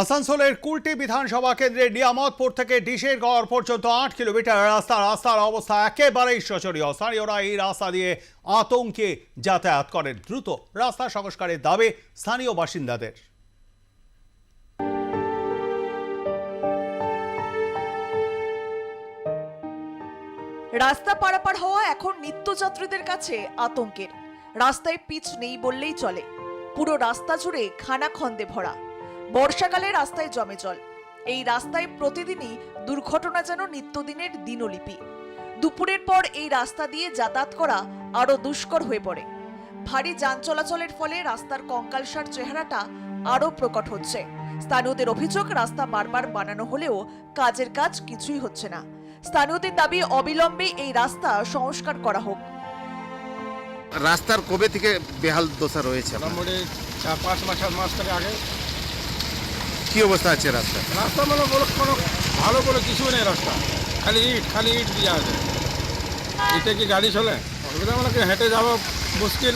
আসানসোলের কুলটি বিধানসভা কেন্দ্রের নিয়ামতপুর থেকে ডিশের গড় পর্যন্ত আট কিলোমিটার রাস্তা রাস্তার অবস্থা একেবারেই শোচনীয়। স্থানীয়রা এই রাস্তা দিয়ে আতঙ্কে যাতায়াত করেন। দ্রুত রাস্তা সংস্কারের দাবি স্থানীয় বাসিন্দাদের। রাস্তা পারাপার হওয়া এখন নিত্যযাত্রীদের কাছে আতঙ্কের। রাস্তায় পিচ নেই বললেই চলে। পুরো রাস্তা জুড়ে খানাখন্দে ভরা। বর্ষাকালে রাস্তায় জমে জল। এই রাস্তায় প্রতিদিনই দুর্ঘটনা যেন নিত্যদিনের দিনলিপি। দুপুরের পর এই রাস্তা দিয়ে যাতায়াত করা আরও দুষ্কর হয়ে পড়ে। ভারী যান চলাচলের ফলে রাস্তার কঙ্কালসার চেহারাটা আরও প্রকট হচ্ছে। স্থানীয়দের অভিযোগ রাস্তা বারবার বানানো হলেও কাজের কাজ কিছুই হচ্ছে না। স্থানীয়দের দাবি অবিলম্বে এই রাস্তা সংস্কার করা হোক। রাস্তার কবে থেকে বেহাল দশা রয়েছে মোটামুটি চার পাঁচ মাস মাস আগে কি অবস্থা আছে রাস্তা রাস্তা মানে বলো কোনো ভালো বলে কিছু নেই রাস্তা। খালি ইট খালি ইট দিয়ে আছে। ইটে কি গাড়ি চলে? অসুবিধা মানে হেঁটে যাওয়া মুশকিল?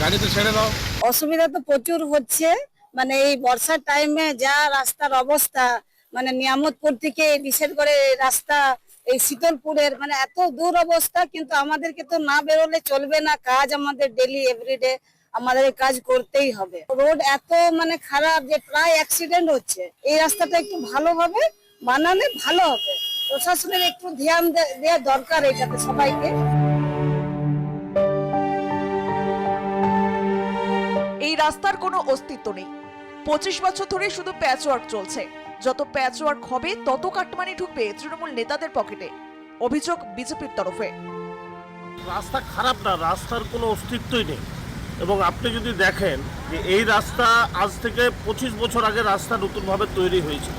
গাড়িতে ছেড়ে দাও। অসুবিধা তো প্রচুর হচ্ছে। মানে এই বর্ষার টাইমে যা রাস্তার অবস্থা মানে নিয়ামতপুর থেকে বিশেষ করে রাস্তা এই শীতলপুরের মানে এত দূর অবস্থা কিন্তু আমাদেরকে তো না বেরোলে চলবে না। কাজ আমাদের ডেলি এভরিডে আমাদের এই কাজ করতেই হবে। রোড এত মানে খারাপ যে প্রায় অ্যাক্সিডেন্ট হচ্ছে। এই রাস্তাটা একটু ভালোভাবে বানালে ভালো হবে। প্রশাসনের একটু ধ্যান দেওয়া দরকার এটাতে সবাইকে। এই রাস্তার কোনো অস্তিত্ব নেই। পঁচিশ বছর ধরে শুধু প্যাচওয়ার্ক চলছে। যত প্যাচওয়ার্ক হবে তত কাটমানি ঢুকবে তৃণমূল নেতাদের পকেটে। অভিযোগ বিজেপির তরফে। রাস্তা খারাপ না রাস্তার কোনো অস্তিত্বই নেই। এবং আপনি যদি দেখেন যে এই রাস্তা আজ থেকে পঁচিশ বছর আগে রাস্তা নতুনভাবে তৈরি হয়েছে।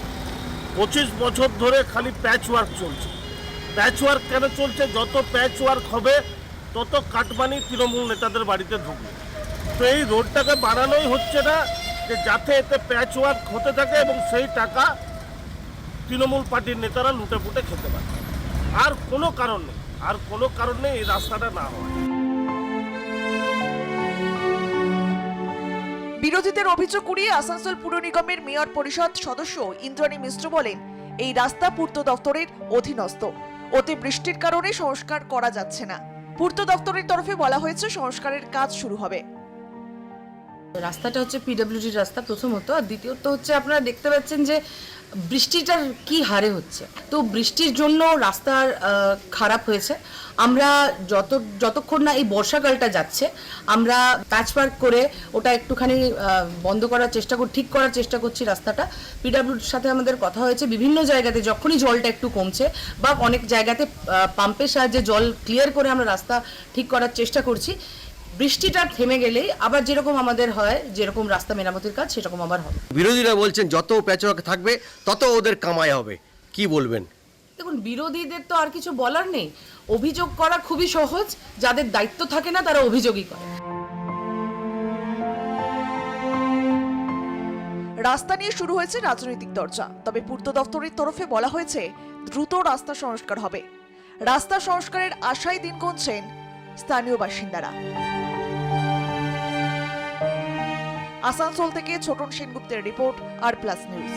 পঁচিশ বছর ধরে খালি প্যাচ ওয়ার্ক চলছে। প্যাচ ওয়ার্ক কেন চলছে? যত প্যাচ ওয়ার্ক হবে, তত কাটমানি তৃণমূল নেতাদের বাড়িতে ঢুকবে। তো এই রোডটাকে বানানোই হচ্ছে না যে যাতে এতে প্যাচ ওয়ার্ক হতে থাকে এবং সেই টাকা তৃণমূল পার্টির নেতারা লুটে পুটে খেতে পারে। আর কোনো কারণ নেই। আর কোনো কারণ নেই এই রাস্তাটা না হওয়ার। বিরোধীদের অভিযোগ কুড়িয়ে আসানসোল পুর নিগমের মেয়র পরিষদ সদস্য ইন্দ্রাণী মিশ্র বলেন, এই রাস্তা পূর্ত দপ্তরের অধীনস্থ। অতি বৃষ্টির কারণে সংস্কার করা যাচ্ছে না। পূর্ত দপ্তরের তরফে বলা হয়েছে, সংস্কারের কাজ শুরু হবে। রাস্তাটা হচ্ছে পিডব্লিউডির রাস্তা প্রথমত, আর দ্বিতীয়ত হচ্ছে আপনারা দেখতে পাচ্ছেন যে বৃষ্টিটার কি হারে হচ্ছে। তো বৃষ্টির জন্য রাস্তার খারাপ হয়েছে। আমরা যত, যতক্ষণ না এই বর্ষাকালটা যাচ্ছে, আমরা প্যাচ পার্ক করে ওটা একটুখানি বন্ধ করার চেষ্টা কর, ঠিক করার চেষ্টা করছি রাস্তাটা। পিডব্লিউডির সাথে আমাদের কথা হয়েছে, বিভিন্ন জায়গাতে যখনই জলটা একটু কমছে বা অনেক জায়গাতে পাম্পের সাহায্যে জল ক্লিয়ার করে আমরা রাস্তা ঠিক করার চেষ্টা করছি। বৃষ্টিটা থেমে গেলেই আবার যেরকম আমাদের হয় যেরকম রাস্তা মেরামতির কাজ সেরকম আবার হবে। বিরোধীরা বলছেন যত প্যাচওয়ার্ক থাকবে তত ওদের কামাই হবে। কি বলবেন? দেখুন বিরোধীদের তো আর কিছু বলার নেই। অভিযোগ করা খুবই সহজ যাদের দায়িত্ব থাকে না তারা অভিযোগই করে। রাস্তা নিয়ে শুরু হয়েছে রাজনৈতিক চর্চা তবে পূর্ত দপ্তরের তরফে বলা হয়েছে দ্রুত রাস্তা সংস্কার হবে। রাস্তা সংস্কারের আশায় দিন গুনছেন স্থানীয় বাসিন্দারা। আসানসোল থেকে ছোটন সেনগুপ্তের রিপোর্ট আর প্লাস নিউজ।